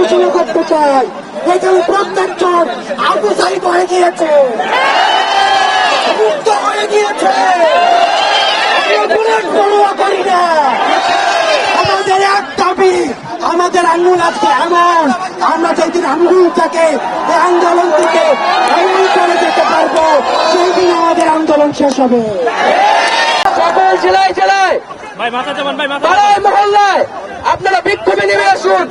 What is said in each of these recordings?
ঘোষণা করতে চাই। এখানে প্রত্যেকজন আবু সাহিদ হয়ে গিয়েছে। মুক্ত হয়ে গিয়েছে। বুলেট পড়ুয়া করি না। আমাদের এক দাবি আমাদের আঙ্গুল আজকে এমন। আমরা যেদিন আঙ্গুলটাকে এই আন্দোলন থেকে করে যেতে পারব সেই দিন আমাদের আন্দোলন শেষ হবে। সকল জেলায় জেলায়। ভাই মাথা যাবেন ভাই মাথা মহল্লায় আপনারা বিক্ষোভে নেমে আসুন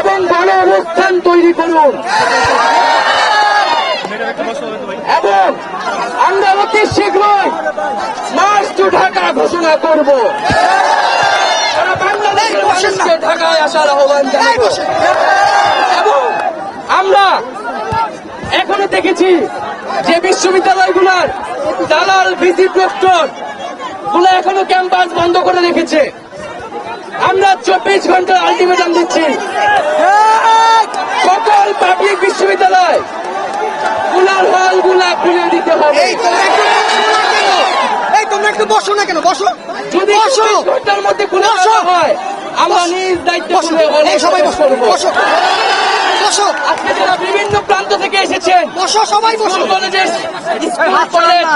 এবং গণ অনুষ্ঠান তৈরি করুন। এবং আমরা অতি শীঘ্রই মার্চ টু ঢাকা ঘোষণা করব। ঢাকায় আসার আহ্বান এবং আমরা এখনও দেখেছি যে বিশ্ববিদ্যালয়গুলোর দালাল ভিসি প্রক্টরগুলো এখনও ক্যাম্পাস বন্ধ করে রেখেছে। আমরা চব্বিশ ঘণ্টার আলটিমেটাম দিচ্ছি। সকল পাবলিক বিশ্ববিদ্যালয়গুলার হলগুলা খুলে দিতে হবে। এই তোমরা একটু বসো না কেন? বসো যদি বসো। চব্বিশ ঘণ্টার মধ্যে খুলে। হয় আমরা নিজ দায়িত্ব সবাই বসো। করব বসো। বসো। আজকে যারা বিভিন্ন প্রান্ত থেকে এসেছেন বসো সবাই বসো। কলেজ হাত রাখেন।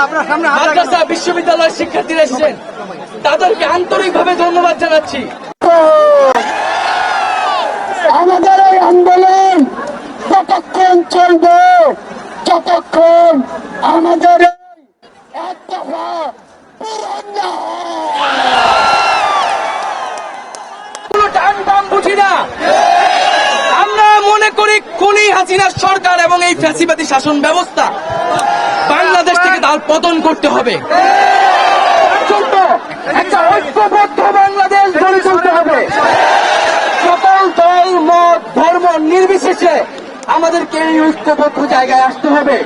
মাদ্রাসা বিশ্ববিদ্যালয়ের শিক্ষার্থীরা এসেছেন তাদেরকে আন্তরিকভাবে ধন্যবাদ জানাচ্ছি। আমাদের এই আন্দোলন ততক্ষণ চলবে যতক্ষণ আমাদের টান টান বুঝি না। আমরা মনে করি খুনি হাসিনার সরকার এবং এই ফ্যাসিবাদী শাসন ব্যবস্থা বাংলাদেশ থেকে তার পতন করতে হবে। একটা ঐক্যবদ্ধ বাংলাদেশ। নির্বিশেষে আমাদেরকে এই ঐক্যবদ্ধ জায়গায় আসতে হবে।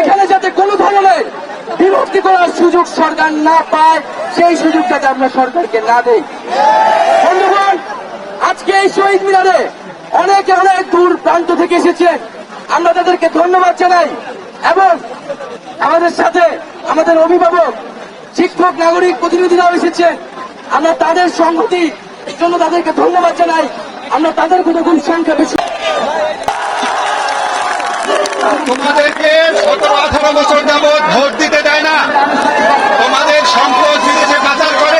এখানে যাতে কোনো ধরনের বিভক্তি করার সুযোগ সরকার না পায়, সেই সুযোগ যাতে আমরা সরকারকে না দেই। বন্ধুগণ, আজকে এই শহীদ মিনারে অনেকে অনেক দূর প্রান্ত থেকে এসেছেন। আমরা তাদেরকে ধন্যবাদ জানাই এবং আমাদের সাথে আমাদের অভিভাবক, শিক্ষক, নাগরিক প্রতিনিধিরাও এসেছেন। আমরা তাদের সংহতি জন্য তাদেরকে ধন্যবাদ জানাই। আমরা তাদের কোনো গুণ সংখ্যা বেশি। তোমাদেরকে সতেরো আঠারো বছর যাবৎ ভোট দিতে দেয় না। তোমাদের সম্পদ বিদেশে পাচার করে